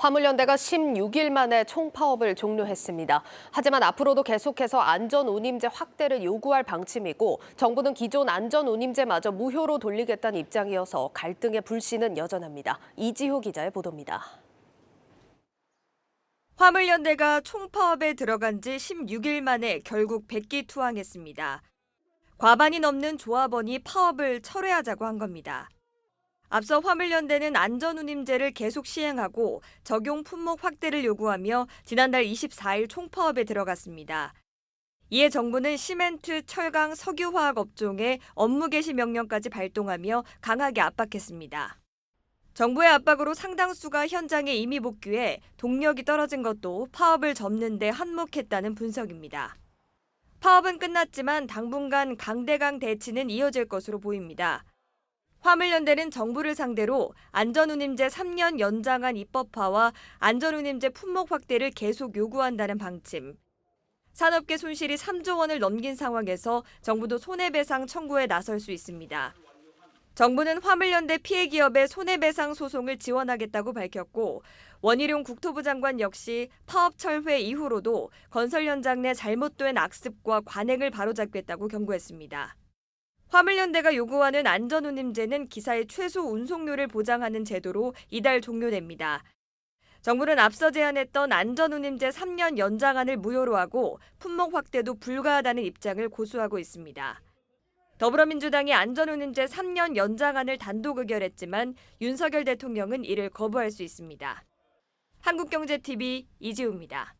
화물연대가 16일 만에 총파업을 종료했습니다. 하지만 앞으로도 계속해서 안전운임제 확대를 요구할 방침이고 정부는 기존 안전운임제마저 무효로 돌리겠다는 입장이어서 갈등의 불씨는 여전합니다. 이지호 기자의 보도입니다. 화물연대가 총파업에 들어간 지 16일 만에 결국 백기투항했습니다. 과반이 넘는 조합원이 파업을 철회하자고 한 겁니다. 앞서 화물연대는 안전운임제를 계속 시행하고 적용 품목 확대를 요구하며 지난달 24일 총파업에 들어갔습니다. 이에 정부는 시멘트, 철강, 석유화학 업종에 업무 개시 명령까지 발동하며 강하게 압박했습니다. 정부의 압박으로 상당수가 현장에 이미 복귀해 동력이 떨어진 것도 파업을 접는 데 한몫했다는 분석입니다. 파업은 끝났지만 당분간 강대강 대치는 이어질 것으로 보입니다. 화물연대는 정부를 상대로 안전운임제 3년 연장안 입법화와 안전운임제 품목 확대를 계속 요구한다는 방침. 산업계 손실이 3조 원을 넘긴 상황에서 정부도 손해배상 청구에 나설 수 있습니다. 정부는 화물연대 피해 기업의 손해배상 소송을 지원하겠다고 밝혔고 원희룡 국토부 장관 역시 파업 철회 이후로도 건설 현장 내 잘못된 악습과 관행을 바로잡겠다고 경고했습니다. 화물연대가 요구하는 안전운임제는 기사의 최소 운송료를 보장하는 제도로 이달 종료됩니다. 정부는 앞서 제안했던 안전운임제 3년 연장안을 무효로 하고 품목 확대도 불가하다는 입장을 고수하고 있습니다. 더불어민주당이 안전운임제 3년 연장안을 단독 의결했지만 윤석열 대통령은 이를 거부할 수 있습니다. 한국경제TV 이지우입니다.